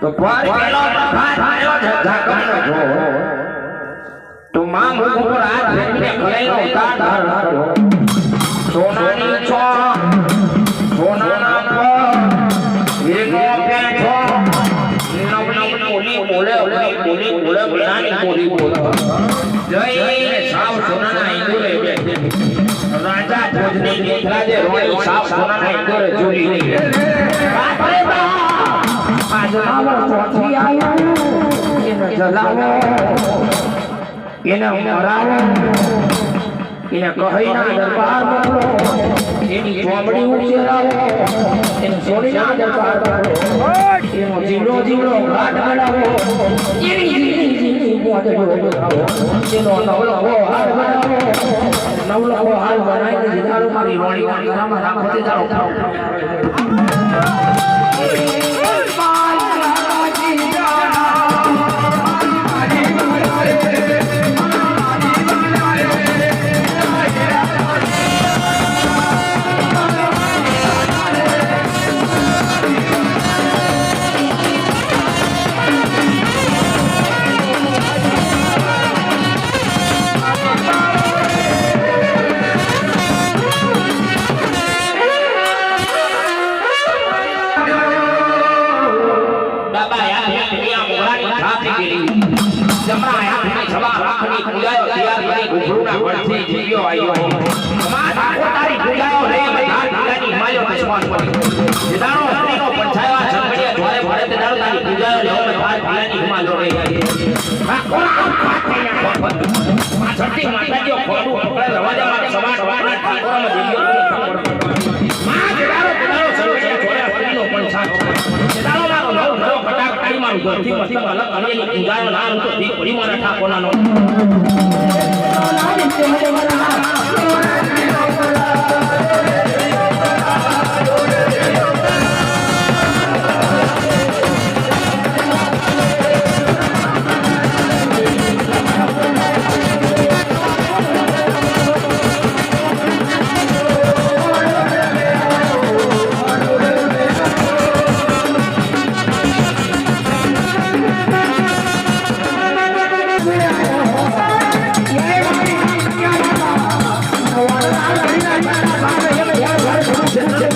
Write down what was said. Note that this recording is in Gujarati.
તો ફરી પેલો પ્રભાત થયો છે. જો. તો માં મુકુર હાથ ફેરવીને ગળેનો તાર ધારણ કર્યો. સોનાની છો. સોનાના પર વીરનો પેઠો નવની મૂલી મૂલે ઓલી મૂલી મૂલે જ્ઞાની મૂલી મૂલે. જય સાવ સોનાના ઈંદુરે બેઠે. રાજા ભોજની દેખલા જે રોય સાવ સોનાના ઇન્દુરે જોડી રહી. જલાવો. એને મરાવો. એને કહીના દરબાર મોકલો. એની ચોમડી ઉછેરાવો. એને. એનો જીવડો જીવડો ઘાટ બનાવો. એની નવલખો હાર બનાવો. વાણી રામા ખાઓ. યાર યાર દુનિયા મોગરાની છાપી ગયેલી જમણા હાથની સવા લાખની પૂજાયો તૈયાર કરી ઘૂઘરૂના વળથી જીવ્યો આવ્યો માં ઠાકોર તારી પૂજાયો ઘરથી મસ્તક અલગ અલગ પૂજાયો નામ તો ભીખ પડી મારા વરા சென்று